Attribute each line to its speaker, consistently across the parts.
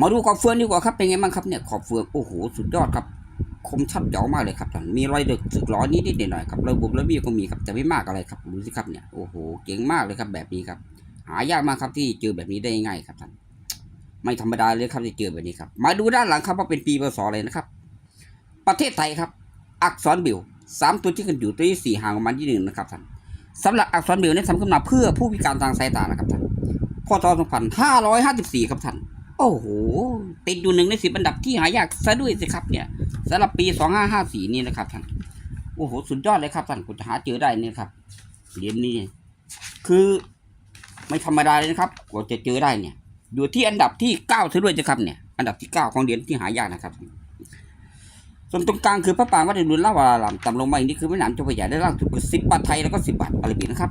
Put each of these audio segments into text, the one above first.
Speaker 1: มาดูขอบเฟืองดีกว่าครับเป็นไงบ้างครับเนี่ยขอบเฟืองโอ้โหสุดยอดครับคมชัดเจ๋อมากเลยครับท่านมีรอยเดือกสึกล้อนิดนิดหน่อยๆครับระบบระเบียบก็มีครับแต่ไม่มากอะไรครับดูสิครับเนี่ยโอ้โหเก่งมากเลยครับแบบนี้ครับ หายากมากครับที่เจอแบบนี้ได้ง่ายครับท่านไม่ธรรมดาเลยครับที่เจอแบบนี้ครับ มาดูด้านหลังครับว่าเป็นปีพศอะไรนะครับ ประเทศไทยครับ อักษรบิวสามตัวที่กันอยู่ตัวที่สี่ห่างประมาณที่หนึ่งนะครับท่านสำหรับอักษรบิวนี้ทำขึ้นมาเพื่อผู้พิการทางสายตานะครับท่านพศ2554ครับท่าน โอ้โห ติดอยู่หนึ่งในสิบอันดับที่หายากซะด้วยสิครับเนี่ยสำหรับปีสองห้าห้าสี่นี่นะครับท่าน โอ้โห สุดยอดเลยครับท่านคุณจะหาเจอได้นี่ครับ เหรียญนี้ คือไม่ธรรมดาเลยนะครับ กว่าจะเจอได้เนี่ย อยู่ที่อันดับที่เก้าซะด้วยสิครับเนี่ย อันดับที่เก้าของเหรียญที่หายากนะครับส่วนตรงกลางคือพระปรางวัดอรุณลาวารามต่ำลงมาอีกนี่คือแม่น้ำเจ้าพระยาได้ล่างสุดคือสิบบาทไทยแล้วก็สิบบาทอาราบิกนะครับ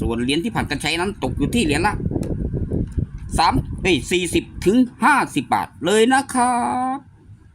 Speaker 1: ส่วนเหรียญที่ผ่านการใช้นั้นตกอยู่ที่เหรียญละสามเอ้ยสี่สิบถึงห้าสิบบาทเลยนะครับ